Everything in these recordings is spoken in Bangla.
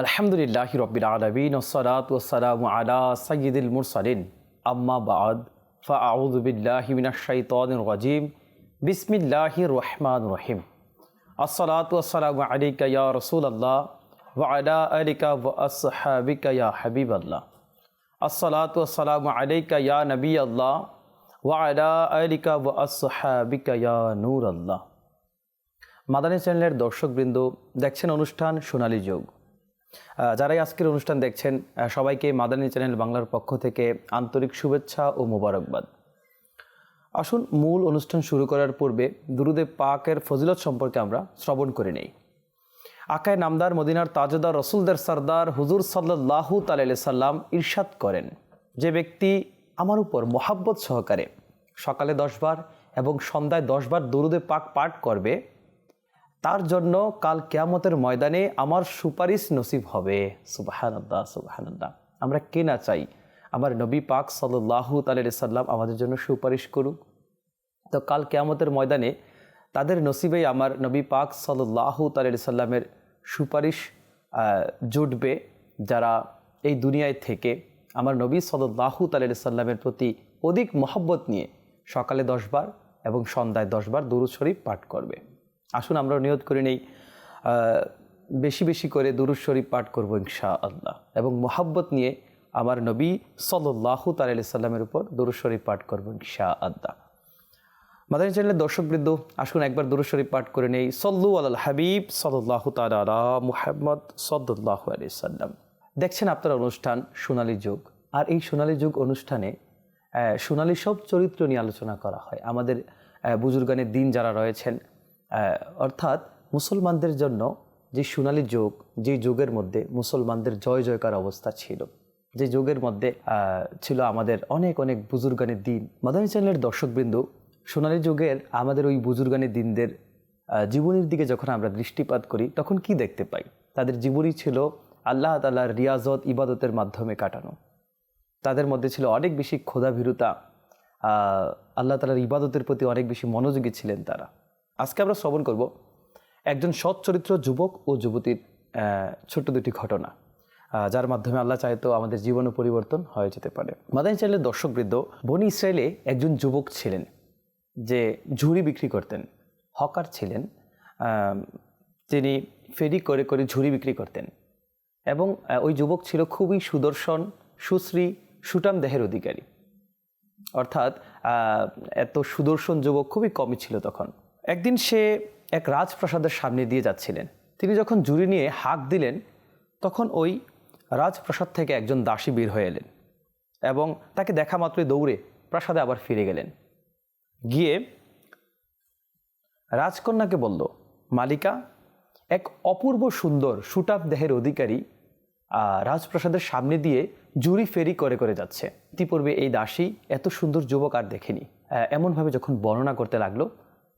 আলহামদুলিল্লাহ রবিল আলমিন ওসলাত ওসালাম আলা সঈদুল মুরসালিন। আম্মা বাদ ফাউদ্দিল্লাহিমিনাশাইতন রাজিম। বিসমিল্লাহ রহমান রহিম। আসসালাত ওসালাম আলিকা ইয়া রসুল আল্লাহ ওয়ালা আলিকা ও আসহাবিকা ইয়া হাবিব আল্লাহ আসসালাত ওসালাম আলিকা ইয়া নবী আল্লাহ ওয়ালা আলিকা ও আসহাবিকা ইয়া নূর আল্লাহ মাদানী চ্যানেলের দর্শকবৃন্দ, দেখছেন অনুষ্ঠান সোনালী যোগ। যারাই আজকের অনুষ্ঠান দেখছেন সবাইকে মাদানী চ্যানেল বাংলার পক্ষ থেকে আন্তরিক শুভেচ্ছা ও মোবারকবাদ। আসুন, মূল অনুষ্ঠান শুরু করার পূর্বে দুরুদে পাকের ফজিলত সম্পর্কে আমরা শ্রবণ করে নেই। আকায় নামদার মদিনার তাজদার রসুলদের সর্দার হুজুর সাল্লাহু তাল্লাহ সাল্লাম ইরশাদ করেন, যে ব্যক্তি আমার উপর মোহাব্বত সহকারে সকালে দশবার এবং সন্ধ্যায় দশবার দুরুদে পাক পাঠ করবে তার জন্য কাল কেয়ামতের ময়দানে আমার সুপারিশ নসিব হবে। সুবাহান্লাহ সুবাহান্লাহ আমরা কে না চাই? আমার নবী পাক সাল্লাহু সাল্লাম আমাদের জন্য সুপারিশ করুক। তো কাল কেয়ামতের ময়দানে তাদের নসিবেই আমার নবী পাক সাল্লাহু সাল্লামের সুপারিশ জুটবে যারা এই দুনিয়ায় থেকে আমার নবী সাল্লাহু সাল্লামের প্রতি অধিক মহব্বত নিয়ে সকালে দশবার এবং সন্ধ্যায় দশবার দুরু শরীফ পাঠ করবে। আসুন আমরা নিয়ত করে নেই বেশি বেশি করে দুরুদ শরীফ পাঠ করব ইনশা আল্লাহ এবং মোহাব্বত নিয়ে আমার নবী সাল্লাহু তালি সাল্লামের উপর দুরুদ শরীফ পাঠ করব ইনশা আল্লাহ মাদানী চ্যানেলের দর্শকবৃন্দ আসুন একবার দুরুদ শরীফ পাঠ করে নেই। সল্লু আল হাবিব সাল্লাহ তালা মুহাম্মদ সদ্দুল্লাহ আলি সাল্লাম। দেখছেন আপনার অনুষ্ঠান সোনালী যুগ। আর এই সোনালী যুগ অনুষ্ঠানে সোনালী সব চরিত্র নিয়ে আলোচনা করা হয়। আমাদের বুজুর্গানের দিন যারা রয়েছেন অর্থাৎ মুসলমানদের জন্য যে সোনালী যুগ, যে যুগের মধ্যে মুসলমানদের জয় জয়কার অবস্থা ছিল, যে যুগের মধ্যে ছিল আমাদের অনেক অনেক বুজুর্গানের দিন। মাদানী চ্যানেলের দর্শকবৃন্দ, সোনালী যুগের আমাদের ওই বুজুর্গানের দিনদের জীবনের দিকে যখন আমরা দৃষ্টিপাত করি, তখন কি দেখতে পাই? তাদের জীবনই ছিল আল্লাহ তালার রিয়াজত ইবাদতের মাধ্যমে কাটানো। তাদের মধ্যে ছিল অনেক বেশি ক্ষোধাভীরুতা আল্লাহ তালার ইবাদতের প্রতি অনেক বেশি মনোযোগী ছিলেন তারা। আজকে আমরা শ্রবণ করব একজন সৎ চরিত্র যুবক ও যুবতীর ছোট্ট দুটি ঘটনা যার মাধ্যমে আল্লাহ চাইতো আমাদের জীবনও পরিবর্তন হয়ে যেতে পারে। মাদানী চ্যানেলের দর্শকবৃন্দ, বনি ইসরায়েলে একজন যুবক ছিলেন যে ঝুড়ি বিক্রি করতেন, হকার ছিলেন তিনি ফেরি করে করে ঝুড়ি বিক্রি করতেন এবং ওই যুবক ছিল খুবই সুদর্শন, সুশ্রী সুটাম দেহের অধিকারী। অর্থাৎ এত সুদর্শন যুবক খুবই কমই ছিল তখন। একদিন সে এক রাজপ্রাসাদের সামনে দিয়ে যাচ্ছিলেন। তিনি যখন জুড়ি নিয়ে হাঁক দিলেন, তখন ওই রাজপ্রাসাদ থেকে একজন দাসী বের হয়ে এলেন এবং তাকে দেখা মাত্রই দৌড়ে প্রাসাদে আবার ফিরে গেলেন। গিয়ে রাজকন্যাকে বলল, মালিকা, এক অপূর্ব সুন্দর সুটাপ দেহের অধিকারী রাজপ্রাসাদের সামনে দিয়ে জুরি ফেরি করে করে যাচ্ছে। ইতিপূর্বে এই দাসী এত সুন্দর যুবক আর দেখেনি। এমনভাবে যখন বর্ণনা করতে লাগল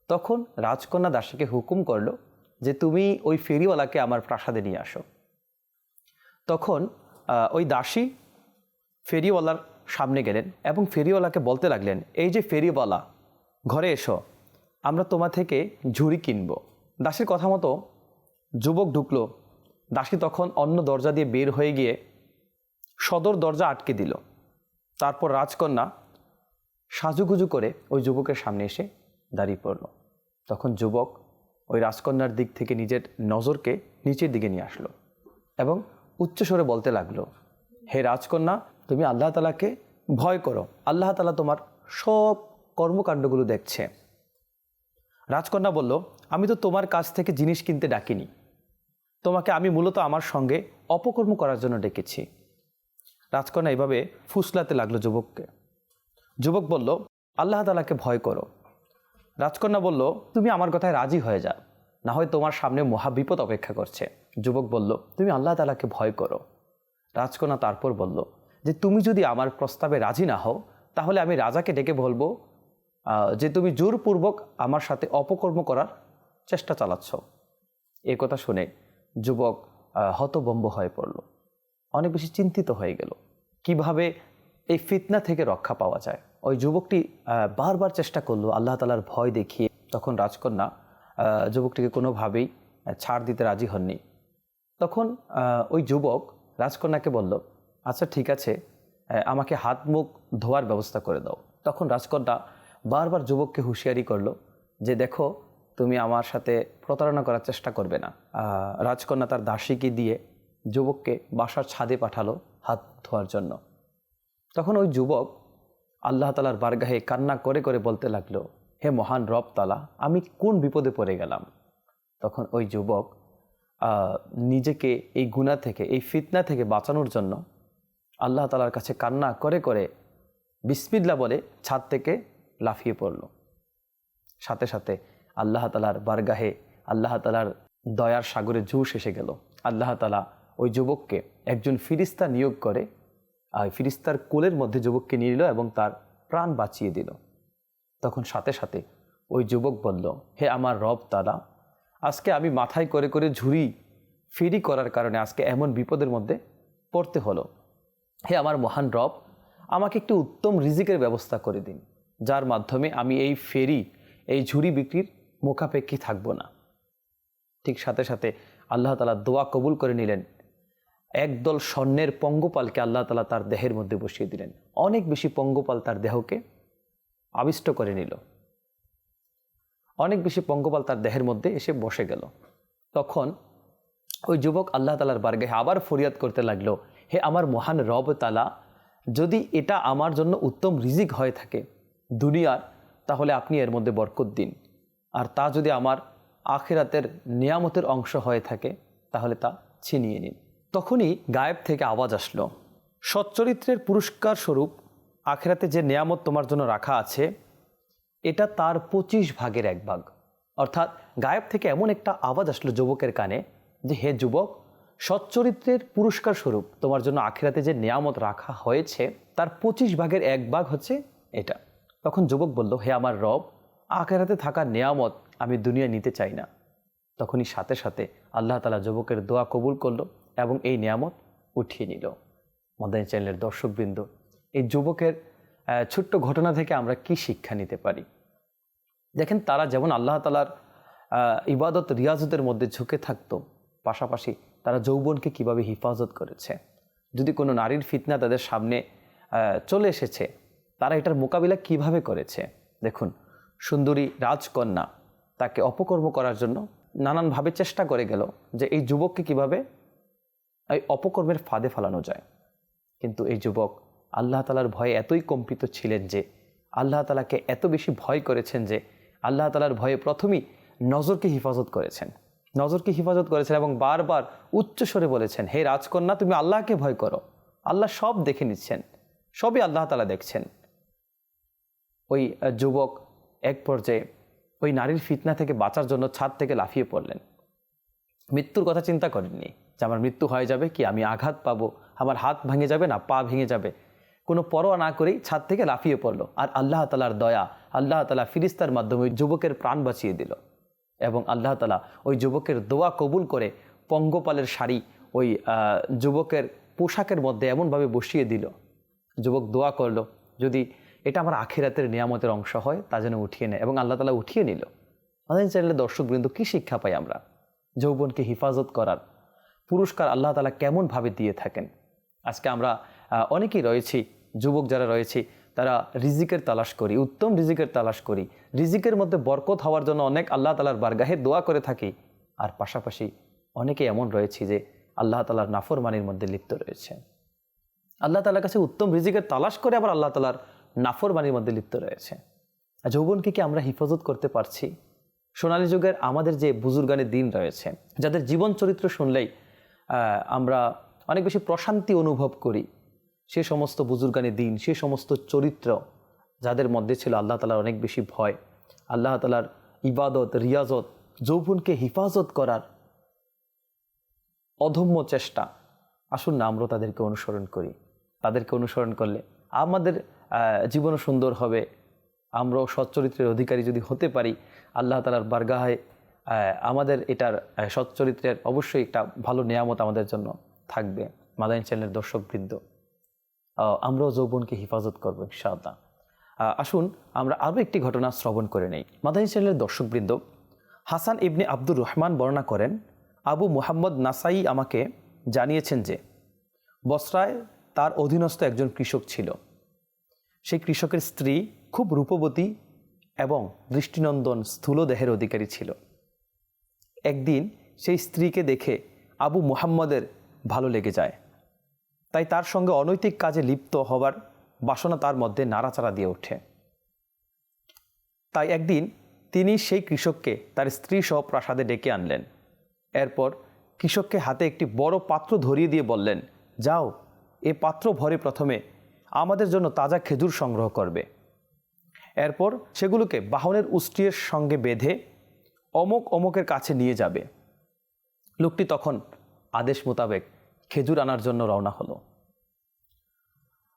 তখন রাজকন্যা দাসীকে হুকুম করল যে তুমি ওই ফেরিওয়ালাকে আমার প্রাসাদে নিয়ে আসো। তখন ওই দাসী ফেরিওয়ালার সামনে গেলেন এবং ফেরিওয়ালাকে বলতে লাগলেন, এই যে ফেরিওয়ালা, ঘরে এসো, আমরা তোমা থেকে ঝুড়ি কিনব। দাসীর কথা মতো যুবক ঢুকলো। দাসী তখন অন্য দরজা দিয়ে বের হয়ে গিয়ে সদর দরজা আটকে দিল। তারপর রাজকন্যা সাজুগুজু করে ওই যুবকের সামনে এসে দাঁড়িয়ে পড়ল। তখন যুবক ওই রাজকন্যার দিক থেকে নিজের নজরকে নিচের দিকে নিয়ে আসলো এবং উচ্চস্বরে বলতে লাগল, হে রাজকন্যা, তুমি আল্লাহ তালাকে ভয় করো। আল্লাহ তালা তোমার সব কর্মকাণ্ডগুলো দেখছে। রাজকন্যা বলল, আমি তো তোমার কাছ থেকে জিনিস কিনতে ডাকিনি। তোমাকে আমি মূলত আমার সঙ্গে অপকর্ম করার জন্য ডেকেছি। রাজকন্যা এভাবে ফুসলাতে লাগল যুবককে। যুবক বলল, আল্লাহ তালাকে ভয় করো। রাজকন্যা বলল, তুমি আমার কথায় রাজি হয়ে যা না হয় তোমার সামনে মহাবিপদ অপেক্ষা করছে। যুবক বলল, তুমি আল্লাহ তালাকে ভয় করো। রাজকন্যা তারপর বলল, যে তুমি যদি আমার প্রস্তাবে রাজি না হও, তাহলে আমি রাজাকে ডেকে বলব যে তুমি জোরপূর্বক আমার সাথে অপকর্ম করার চেষ্টা চালাচ্ছ। এ কথা শুনে যুবক হতবম্ব হয়ে পড়ল। অনেক বেশি চিন্তিত হয়ে গেল। কীভাবে এই ফিতনা থেকে রক্ষা পাওয়া যায়? ওই যুবকটি বারবার চেষ্টা করল আল্লাহ তালার ভয় দেখিয়ে। তখন রাজকন্যা যুবকটিকে কোনোভাবেই ছাড় দিতে রাজি হননি। তখন ওই যুবক রাজকন্যাকে বলল আচ্ছা ঠিক আছে আমাকে হাত মুখ ধোয়ার ব্যবস্থা করে দাও। তখন রাজকন্যা বারবার যুবককে হুঁশিয়ারি করল যে, দেখো, তুমি আমার সাথে প্রতারণা করার চেষ্টা করবে না। রাজকন্যা তার দাসীকে দিয়ে যুবককে বাসার ছাদে পাঠালো হাত ধোয়ার জন্য। তখন ওই যুবক আল্লাহ তালার বারগাহে কান্না করে করে বলতে লাগল, হে মহান রব তালা, আমি কোন বিপদে পড়ে গেলাম? তখন ওই যুবক নিজেকে এই গুণা থেকে, এই ফিতনা থেকে বাঁচানোর জন্য আল্লাহ তালার কাছে কান্না করে করে বিসমিল্লা বলে ছাদ থেকে লাফিয়ে পড়ল। সাথে সাথে আল্লাহ তালার বারগাহে আল্লাহ তালার দয়ার সাগরে জুস এসে গেল। আল্লাহ তালা ওই যুবককে একজন ফিরিস্তা নিয়োগ করে ফিরিস্তার কোলের মধ্যে যুবককে নিয়ে নিল এবং তার প্রাণ বাঁচিয়ে দিল। তখন সাথে সাথে ওই যুবক বলল, হে আমার রব তালা, আজকে আমি মাথায় করে করে ঝুরি ফিরি করার কারণে আজকে এমন বিপদের মধ্যে পড়তে হলো। হে আমার মহান রব, আমাকে একটু উত্তম রিজিকের ব্যবস্থা করে দিন, যার মাধ্যমে আমি এই ফেরি, এই ঝুড়ি বিক্রির মুখাপেক্ষী থাকব না। ঠিক সাথে সাথে আল্লাহ তালা দোয়া কবুল করে নিলেন। একদল স্বর্ণের পঙ্গপালকে আল্লাহ তালা তার দেহের মধ্যে বসিয়ে দিলেন। অনেক বেশি পঙ্গপাল তার দেহকে আবিষ্ট করে নিল। অনেক বেশি পঙ্গপাল তার দেহের মধ্যে এসে বসে গেল। তখন ওই যুবক আল্লাহ তালার বারগাহে আবার ফরিয়াদ করতে লাগল, হে আমার মহান রব তালা, যদি এটা আমার জন্য উত্তম রিজিক হয়ে থাকে দুনিয়ার, তাহলে আপনি এর মধ্যে বরকত দিন। আর তা যদি আমার আখেরাতের নিয়ামতের অংশ হয়ে থাকে, তাহলে তা ছিনিয়ে নিন। তখনই গায়েব থেকে আওয়াজ আসলো। সচ্চরিত্রের পুরস্কার স্বরূপ আখেরাতে যে নিয়ামত তোমার জন্য রাখা আছে, এটা তার পঁচিশ ভাগের এক ভাগ। অর্থাৎ গায়েব থেকে এমন একটা আওয়াজ আসলো যুবকের কানে যে, হে যুবক, সচ্চরিত্রের পুরস্কার স্বরূপ তোমার জন্য আখেরাতে যে নিয়ামত রাখা হয়েছে, তার পঁচিশ ভাগের এক ভাগ হচ্ছে এটা। তখন যুবক বলল, হে আমার রব, আখেরাতে থাকা নিয়ামত আমি দুনিয়া নিতে চাই না। তখনই সাথে সাথে আল্লাহ তালা যুবকের দোয়া কবুল করল। এবং এই নিয়ামত উঠিয়ে নিল। মদানী চ্যানেলের দর্শকবৃন্দ, এই যুবকের ছোট্ট ঘটনা থেকে আমরা কি শিক্ষা নিতে পারি? দেখেন, তারা যেমন আল্লাহ তালার ইবাদত রিয়াজতের মধ্যে ঝুঁকে থাকতো, পাশাপাশি তারা যৌবনকে কীভাবে হেফাজত করেছে। যদি কোনো নারীর ফিতনা তাদের সামনে চলে এসেছে, তারা এটার মোকাবিলা কীভাবে করেছে? দেখুন, সুন্দরী রাজকন্যা তাকে অপকর্ম করার জন্য নানানভাবে চেষ্টা করে গেল যে এই যুবককে কীভাবে এই অপকর্মের ফাঁদে ফালানো যায়। কিন্তু এই যুবক আল্লাহ তালার ভয়ে এতই কম্পিত ছিলেন যে, আল্লাহ তালাকে এত বেশি ভয় করেছেন যে, আল্লাহ তালার ভয়ে প্রথমেই নজরকে হেফাজত করেছেন। নজরকে হেফাজত করেছেন এবং বারবার উচ্চস্বরে বলেছেন, হে রাজকন্যা, তুমি আল্লাহকে ভয় করো। আল্লাহ সব দেখে নিচ্ছেন, সবই আল্লাহ তালা দেখছেন। ওই যুবক এক পর্যায়ে ওই নারীর ফিতনা থেকে বাঁচার জন্য ছাদ থেকে লাফিয়ে পড়লেন। মৃত্যুর কথা চিন্তা করেননি যে আমার মৃত্যু হয়ে যাবে কি আমি আঘাত পাবো? আমার হাত ভেঙে যাবে না পা ভেঙে যাবে? কোনো পরোয়া না করেই ছাদ থেকে লাফিয়ে পড়ল আর আল্লাহ তালার দয়া, আল্লাহ তালা ফিরিস্তার মাধ্যমে যুবকের প্রাণ বাঁচিয়ে দিল এবং আল্লাহ তালা ওই যুবকের দোয়া কবুল করে পঙ্গপালের শাড়ি ওই যুবকের পোশাকের মধ্যে এমনভাবে বসিয়ে দিল। যুবক দোয়া করল, যদি এটা আমার আখিরাতের নিয়ামতের অংশ হয় তা যেন উঠিয়ে নেয় এবং আল্লাহ তালা উঠিয়ে নিল। আমাদের চ্যানেলের দর্শকবৃন্দ কী শিক্ষা পাই আমরা? যৌবনকে হিফাজত করার পুরস্কার আল্লাহ তালা কেমনভাবে দিয়ে থাকেন? আজকে আমরা অনেকেই রয়েছি, যুবক যারা রয়েছি, তারা রিজিকের তালাশ করি, উত্তম রিজিকের তালাশ করি। রিজিকের মধ্যে বরকত হওয়ার জন্য অনেক আল্লাহ তালার বারগাহে দোয়া করে থাকি। আর পাশাপাশি অনেকে এমন রয়েছে যে আল্লাহ তালার নাফরমানির মধ্যে লিপ্ত রয়েছে। আল্লাহ তালার কাছে উত্তম রিজিকের তালাশ করে আবার আল্লাহ তালার নাফরমানির মধ্যে লিপ্ত রয়েছে। যৌবনকে কি আমরা হেফাজত করতে পারছি? সোনালী যুগের আমাদের যে বুজুর্গানের দিন রয়েছে, যাদের জীবন চরিত্র শুনলেই আমরা অনেক বেশি প্রশান্তি অনুভব করি, সে সমস্ত বুজুর্গানি দিন, সে সমস্ত চরিত্র যাদের মধ্যে ছিল আল্লাহ তালার অনেক বেশি ভয়, আল্লাহ তালার ইবাদত, রিয়াজত, যৌবনকে হিফাজত করার অধম্য চেষ্টা, আসুন না আমরা তাদেরকে অনুসরণ করি। তাদেরকে অনুসরণ করলে আমাদের জীবনও সুন্দর হবে। আমরাও সচ্চরিত্রের অধিকারী যদি হতে পারি, আল্লাহ তালার বারগাহে আমাদের এটার সচ্চরিত্রের অবশ্যই একটা ভালো নিয়ামত আমাদের জন্য থাকবে মাদাইন চ্যানেলের দর্শকবৃন্দ। আমরাও যৌবনকে হেফাজত করব ইনশাআল্লাহ। আসুন, আমরা আরও একটি ঘটনা শ্রবণ করে নেই। মাদানী চ্যানেলের দর্শকবৃন্দ, হাসান ইবনে আব্দুর রহমান বর্ণনা করেন, আবু মুহাম্মদ নাসাই আমাকে জানিয়েছেন যে, বসরায় তার অধীনস্থ একজন কৃষক ছিল। সেই কৃষকের স্ত্রী খুব রূপবতী এবং দৃষ্টিনন্দন স্থূল দেহের অধিকারী ছিল। একদিন সেই স্ত্রীকে দেখে আবু মুহাম্মদের ভালো লেগে যায়। তাই তার সঙ্গে অনৈতিক কাজে লিপ্ত হবার বাসনা তার মধ্যে নাড়াচাড়া দিয়ে ওঠে। তাই একদিন তিনি সেই কৃষককে তার স্ত্রী সহ প্রাসাদে ডেকে আনলেন। এরপর কৃষককে হাতে একটি বড় পাত্র ধরিয়ে দিয়ে বললেন, যাও, এ পাত্র ভরে প্রথমে আমাদের জন্য তাজা খেজুর সংগ্রহ করবে। এরপর সেগুলোকে বাহনের উষ্ট্রিয়ের সঙ্গে বেঁধে অমুক অমুকের কাছে নিয়ে যাবে। লোকটি তখন আদেশ মোতাবেক খেজুর আনার জন্য রওনা হলো।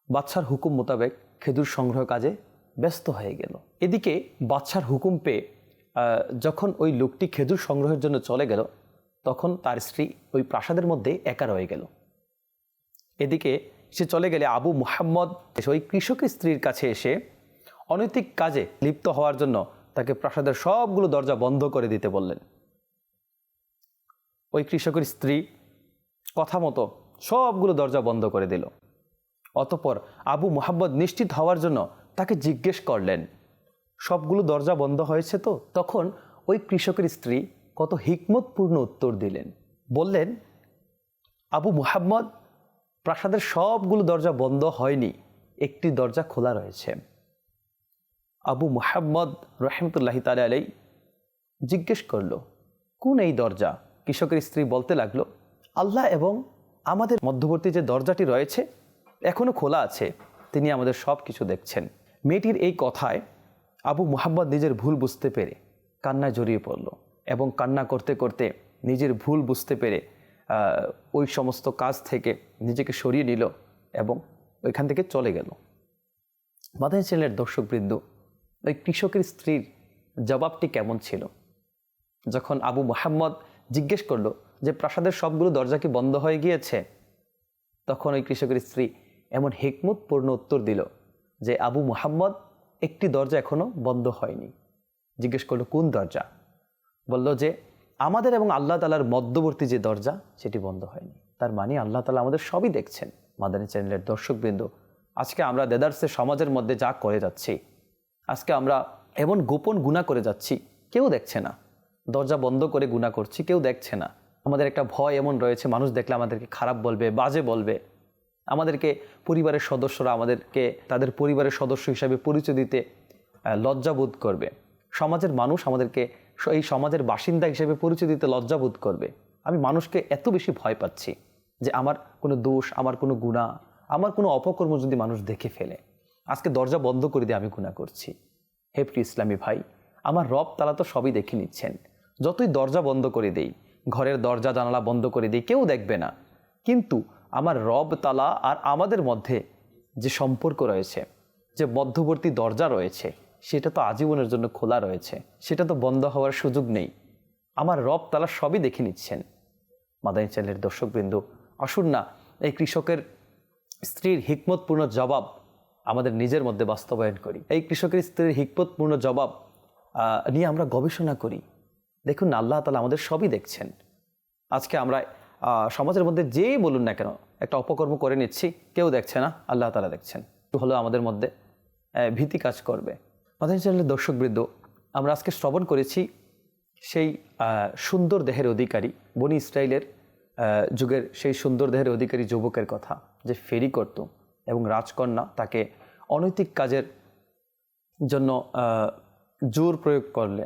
বাদশার হুকুম মোতাবেক খেজুর সংগ্রহ কাজে ব্যস্ত হয়ে গেল। এদিকে বাদশার হুকুম পেয়ে যখন ওই লোকটি খেজুর সংগ্রহের জন্য চলে গেল, তখন তার স্ত্রী ওই প্রাসাদের মধ্যে একা রয়ে গেল। এদিকে সে চলে গেলে আবু মুহাম্মদ ওই কৃষকের স্ত্রীর কাছে এসে অনৈতিক কাজে লিপ্ত হওয়ার জন্য তাকে প্রাসাদের সবগুলো দরজা বন্ধ করে দিতে বললেন। ওই কৃষকের স্ত্রী কথা মতো সবগুলো দরজা বন্ধ করে দিল। অতপর আবু মুহাম্মদ নিশ্চিত হওয়ার জন্য তাকে জিজ্ঞেস করলেন, সবগুলো দরজা বন্ধ হয়েছে তো? তখন ওই কৃষকের স্ত্রী কত হিকমতপূর্ণ উত্তর দিলেন। বললেন, আবু মুহাম্মদ, প্রাসাদের সবগুলো দরজা বন্ধ হয়নি, একটি দরজা খোলা রয়েছে। আবু মোহাম্মদ রহমতুল্লাহি তালা আলাই জিজ্ঞেস করল, কোন এই দরজা? কৃষকের স্ত্রী বলতে লাগল, আল্লাহ এবং আমাদের মধ্যবর্তী যে দরজাটি রয়েছে এখনও খোলা আছে। তিনি আমাদের সব কিছু দেখছেন। মেয়েটির এই কথায় আবু মুহাম্মদ নিজের ভুল বুঝতে পেরে কান্নায় জড়িয়ে পড়ল এবং কান্না করতে করতে নিজের ভুল বুঝতে পেরে ওই সমস্ত কাজ থেকে নিজেকে সরিয়ে নিল এবং ওইখান থেকে চলে গেল। মাদানী চ্যানেলের দর্শকবৃন্দ ওই কৃষকের স্ত্রীর জবাবটি কেমন ছিল? যখন আবু মোহাম্মদ জিজ্ঞেস করল যে, প্রাসাদের সবগুলো দরজা কি বন্ধ হয়ে গিয়েছে? তখন ওই কৃষকের স্ত্রী এমন হিকমতপূর্ণ উত্তর দিল যে, আবু মুহাম্মদ, একটি দরজা এখনও বন্ধ হয়নি। জিজ্ঞেস করল, কোন দরজা? বলল যে, আমাদের এবং আল্লাহ তালার মধ্যবর্তী যে দরজা, সেটি বন্ধ হয়নি। তার মানে আল্লাহ তালা আমাদের সবই দেখছেন। মাদানী চ্যানেলের দর্শকবৃন্দ, আজকে আমরা দেদার্সে সমাজের মধ্যে যা করে যাচ্ছি আজকে আমরা এমন গোপন গুণা করে যাচ্ছি, কেউ দেখছে না। দরজা বন্ধ করে গুণা করছি, কেউ দেখছে না। আমাদের একটা ভয় এমন রয়েছে, মানুষ দেখলে আমাদেরকে খারাপ বলবে, বাজে বলবে। আমাদেরকে পরিবারের সদস্যরা আমাদেরকে, তাদের পরিবারের সদস্য হিসাবে পরিচয় দিতে লজ্জাবোধ করবে। সমাজের মানুষ আমাদেরকে, এই সমাজের বাসিন্দা হিসেবে পরিচয় দিতে লজ্জাবোধ করবে। আমি মানুষকে এত বেশি ভয় পাচ্ছি যে আমার কোনো দোষ, আমার কোনো গুণা আমার কোনো অপকর্ম যদি মানুষ দেখে ফেলে। আজকে দরজা বন্ধ করে দিয়ে আমি গুণা করছি। হে ইসলামী ভাই, আমার রব তালা তো সবই দেখে নিচ্ছেন। যতই দরজা বন্ধ করে দেই, ঘরের দরজা জানালা বন্ধ করে দিই, কেউ দেখবে না। কিন্তু আমার রব তালা আর আমাদের মধ্যে যে সম্পর্ক রয়েছে, যে মধ্যবর্তী দরজা রয়েছে, সেটা তো আজীবনের জন্য খোলা রয়েছে। সেটা তো বন্ধ হওয়ার সুযোগ নেই। আমার রব তালা সবই দেখে নিচ্ছেন। মাদানী চ্যানেলের দর্শকবৃন্দ, আসুন না এই কৃষকের স্ত্রীর হিকমতপূর্ণ জবাব আমাদের নিজের মধ্যে বাস্তবায়ন করি। এই কৃষকের স্ত্রীর হিকমতপূর্ণ জবাব নিয়ে আমরা গবেষণা করি। দেখুন, আল্লাহ তালা আমাদের সবই দেখছেন। আজকে আমরা সমাজের মধ্যে যেই বলুন না কেন, একটা অপকর্ম করে নিচ্ছি, কেউ দেখছে না, আল্লাহ তালা দেখছেন। হলেও আমাদের মধ্যে ভীতি কাজ করবে। মাদানী চ্যানেলের দর্শকবৃন্দ, আমরা আজকে শ্রবণ করেছি সেই সুন্দর দেহের অধিকারী, বনি ইসরায়েলের যুগের সেই সুন্দর দেহের অধিকারী যুবকের কথা, যে ফেরি করত। এবং রাজকন্যা তাকে অনৈতিক কাজের জন্য জোর প্রয়োগ করলে,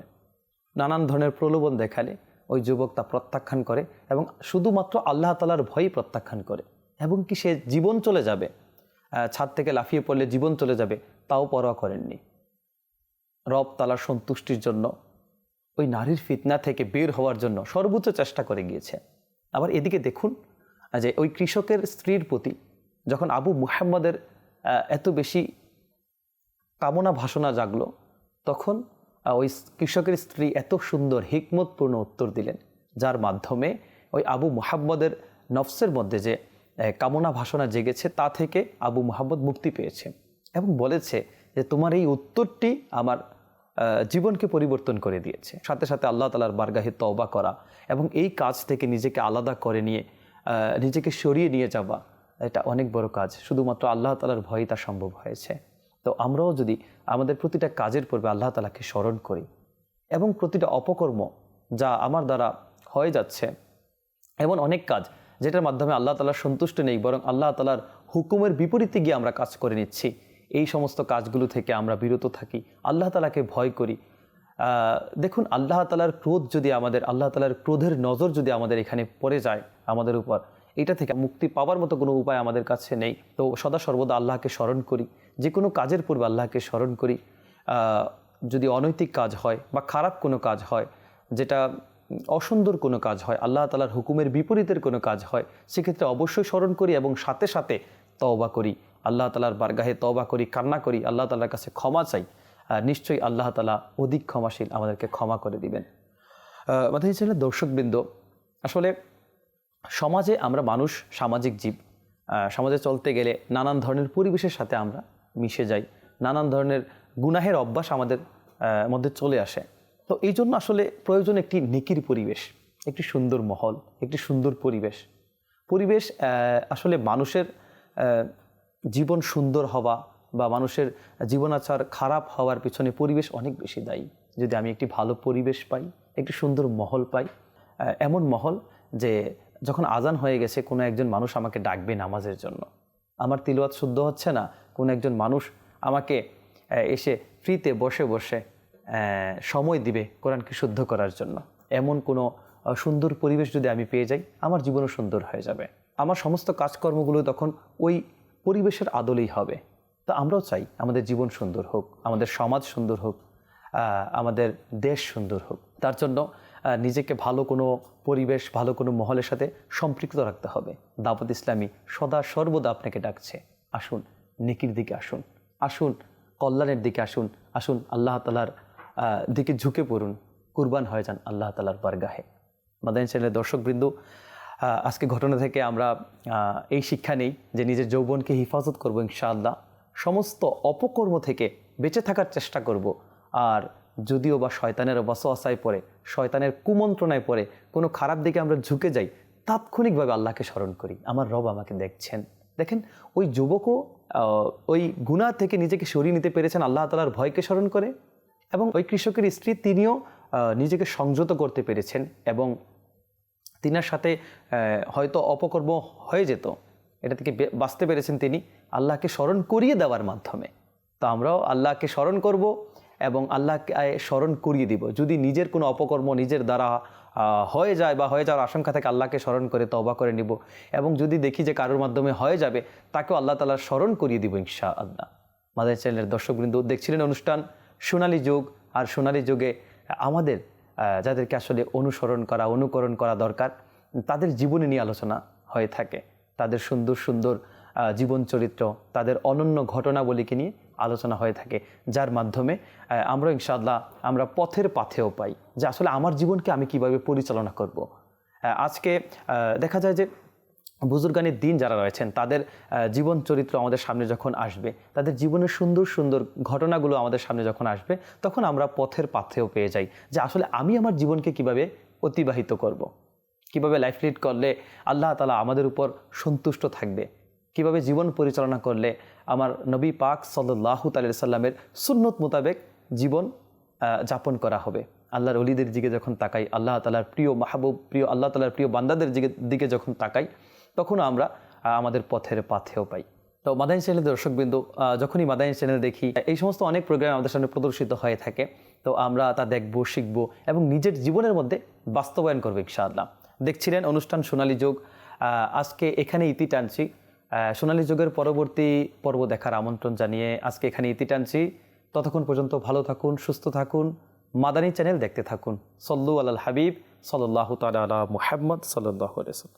নানান ধরনের প্রলোভন দেখালে ওই যুবক তা প্রত্যাখ্যান করে এবং শুধুমাত্র আল্লাহ তালার ভয়ই প্রত্যাখ্যান করে। এবং কি সে জীবন চলে যাবে ছাদ থেকে লাফিয়ে পড়লে জীবন চলে যাবে তাও পরোয়া করেননি। রব তালার সন্তুষ্টির জন্য, ওই নারীর ফিতনা থেকে বের হওয়ার জন্য সর্বোচ্চ চেষ্টা করে গিয়েছে। আবার এদিকে দেখুন যে ওই কৃষকের স্ত্রীর প্রতি যখন আবু মুহাম্মদের এত বেশি কামনা ভাসনা জাগলো, তখন ওই কৃষকের স্ত্রী এত সুন্দর, হিকমতপূর্ণ উত্তর দিলেন, যার মাধ্যমে ওই আবু মুহাম্মদের নফসের মধ্যে যে কামনা ভাসনা জেগেছে, তা থেকে আবু মুহাম্মদ মুক্তি পেয়েছে এবং বলেছে যে, তোমার এই উত্তরটি আমার জীবনকে পরিবর্তন করে দিয়েছে। সাথে সাথে আল্লাহ তালার বারগাহে তওবা করা এবং এই কাজ থেকে নিজেকে আলাদা করে নিয়ে নিজেকে সরিয়ে নিয়ে যাওয়া এটা অনেক বড় কাজ। শুধুমাত্র আল্লাহ তালার ভয়ে তা সম্ভব হয়েছে। তো আমরাও যদি আমাদের প্রতিটা কাজের পূর্বে আল্লাহ তালাকে স্মরণ করি এবং প্রতিটা অপকর্ম যা আমার দ্বারা হয়ে যাচ্ছে, এমন অনেক কাজ যেটার মাধ্যমে আল্লাহ তালার সন্তুষ্ট নেই, বরং আল্লাহ তালার হুকুমের বিপরীতে গিয়ে আমরা কাজ করে নিচ্ছি। এই সমস্ত কাজগুলো থেকে আমরা বিরত থাকি, আল্লাহ তালাকে ভয় করি। দেখুন, আল্লাহ তালার ক্রোধ যদি আমাদের, আল্লাহ তালার ক্রোধের নজর যদি আমাদের এখানে পড়ে যায় আমাদের উপর এটা থেকে মুক্তি পাওয়ার মতো কোনো উপায় আমাদের কাছে নেই। তো সদা সর্বদা আল্লাহকে স্মরণ করি। যে কোনো কাজের পূর্বে আল্লাহকে স্মরণ করি। যদি অনৈতিক কাজ হয় বা খারাপ কোনো কাজ হয়, যেটা অসুন্দর কোনো কাজ হয়, আল্লাহ তালার হুকুমের বিপরীতের কোনো কাজ হয়, সেক্ষেত্রে অবশ্যই স্মরণ করি এবং সাথে সাথে তওবা করি। আল্লাহ তালার বারগাহে তওবা করি, কান্না করি, আল্লাহ তালার কাছে ক্ষমা চাই। নিশ্চয়ই আল্লাহ তালা অধিক ক্ষমাশীল আমাদেরকে ক্ষমা করে দিবেন। মাথায় ছিলেন দর্শকবৃন্দ, আসলে সমাজে আমরা মানুষ সামাজিক জীব সমাজে চলতে গেলে নানান ধরনের পরিবেশের সাথে আমরা মিশে যাই, নানান ধরনের গুনাহের অভ্যাস আমাদের মধ্যে চলে আসে। তো এই জন্য আসলে প্রয়োজন একটি নেকির পরিবেশ, একটি সুন্দর মহল, একটি সুন্দর পরিবেশ। পরিবেশ আসলে মানুষের জীবন সুন্দর হওয়া বা মানুষের জীবনাচার খারাপ হওয়ার পিছনে পরিবেশ অনেক বেশি দায়ী। যদি আমি একটি ভালো পরিবেশ পাই, একটি সুন্দর মহল পাই এমন মহল যে যখন আজান হয়ে গেছে, কোনো একজন মানুষ আমাকে ডাকবে নামাজের জন্য। আমার তিলওয়াত শুদ্ধ হচ্ছে না, কোনো একজন মানুষ আমাকে এসে ফ্রিতে বসে বসে সময় দিবে কোরআনকে শুদ্ধ করার জন্য। এমন কোনো সুন্দর পরিবেশ যদি আমি পেয়ে যাই, আমার জীবনও সুন্দর হয়ে যাবে। আমার সমস্ত কাজকর্মগুলো তখন ওই পরিবেশের আদলেই হবে। তো আমরাও চাই আমাদের জীবন সুন্দর হোক, আমাদের সমাজ সুন্দর হোক আমাদের দেশ সুন্দর হোক। তার জন্য নিজেকে ভালো কোনো পরিবেশ, ভালো কোনো মহলের সাথে সম্পৃক্ত রাখতে হবে। দাবত ইসলামী সদা সর্বদা আপনাকে ডাকছে। আসুন, নেকির দিকে আসুন। আসুন, কল্যাণের দিকে আসুন। আসুন, আল্লাহ তালার দিকে ঝুঁকে পড়ুন। কুরবান হয়ে যান আল্লাহ তালার বারগাহে। মাদাইন চ্যানেলের দর্শকবৃন্দু আজকে ঘটনা থেকে আমরা এই শিক্ষা নেই যে নিজের যৌবনকে হিফাজত করব ইনশাআল্লাহ। সমস্ত অপকর্ম থেকে বেঁচে থাকার চেষ্টা করব। আর যদিও বা শয়তানের বসবাসায় পড়ে, শয়তানের কুমন্ত্রণায় পড়ে, কোনো খারাপ দিকে আমরা ঝুঁকে যাই, তাৎক্ষণিকভাবে আল্লাহকে স্মরণ করি। আমার রব আমাকে দেখছেন। দেখেন, ওই যুবকও ওই গুণা থেকে নিজেকে সরিয়ে নিতে পেরেছেন, আল্লাহ তালার ভয়কে স্মরণ করে এবং ওই কৃষকের স্ত্রী তিনিও নিজেকে সংযত করতে পেরেছেন এবং তিনার সাথে হয়তো অপকর্ম হয়ে যেত। এটা থেকে বাঁচতে পেরেছেন তিনি। আল্লাহকে স্মরণ করিয়ে দেওয়ার মাধ্যমে। তো আমরাও আল্লাহকে স্মরণ করব এবং আল্লাহকে স্মরণ করিয়ে দিব। যদি নিজের কোনো অপকর্ম নিজের দ্বারা হয়ে যায় বা হয়ে যাওয়ার আশঙ্কা থেকে, আল্লাহকে স্মরণ করে তবা করে নিব। এবং যদি দেখি যে কারোর মাধ্যমে হয়ে যাবে, তাকেও আল্লাহ তালার স্মরণ করিয়ে দিব ইনশা আল্লাহ মাদার চ্যানেলের দর্শকবৃন্দ, দেখছিলেন অনুষ্ঠান সোনালী যুগ, আর সোনালী যুগে আমাদের যাদেরকে আসলে অনুসরণ করা, অনুকরণ করা দরকার, তাদের জীবনে নিয়ে আলোচনা হয়ে থাকে। তাদের সুন্দর সুন্দর জীবন চরিত্র তাদের অনন্য ঘটনাবলীকে নিয়ে আলোচনা হয়ে থাকে, যার মাধ্যমে আমরা ইনশাআল্লাহ আমরা পথের পাথেও পাই যে আসলে আমার জীবনকে আমি কীভাবে পরিচালনা করব। আজকে দেখা যায় যে বুজুর্গানের দিন যারা রয়েছেন, তাদের জীবন চরিত্র আমাদের সামনে যখন আসবে, তাদের জীবনের সুন্দর সুন্দর ঘটনাগুলো আমাদের সামনে যখন আসবে, তখন আমরা পথের পাথেও পেয়ে যাই যে আসলে আমি আমার জীবনকে কীভাবে অতিবাহিত করব। কীভাবে লাইফ লিড করলে আল্লাহ তালা আমাদের উপর সন্তুষ্ট থাকবে কীভাবে জীবন পরিচালনা করলে আমার নবী পাক সাল্লাহ তালি সাল্লামের সুন্নত মোতাবেক জীবন যাপন করা হবে। আল্লাহর অলিদের দিকে যখন তাকাই, আল্লাহ তালার প্রিয় মাহবুব, প্রিয়, আল্লাহ তালার প্রিয় বান্দাদের দিকে যখন তাকাই, তখন আমরা আমাদের পথের পাথেও পাই। তো মাদানী চ্যানেলের দর্শকবিন্দু যখনই মাদানী চ্যানেল দেখি, এই সমস্ত অনেক প্রোগ্রাম আমাদের সামনে প্রদর্শিত হয়ে থাকে। তো আমরা তা দেখব, শিখব এবং নিজের জীবনের মধ্যে বাস্তবায়ন করব ইনশাআল্লাহ। দেখছিলেন অনুষ্ঠান সোনালী যুগ আজকে এখানে ইতি টানছি। সোনালী যুগের পরবর্তী পর্ব দেখার আমন্ত্রণ জানিয়ে আজকে এখানে ইতি টানছি। ততক্ষণ পর্যন্ত ভালো থাকুন, সুস্থ থাকুন, মাদানী চ্যানেল দেখতে থাকুন। সল্লু আল হাবিব সল্লাহ তালা মুহাম্মদ সাল্লাহ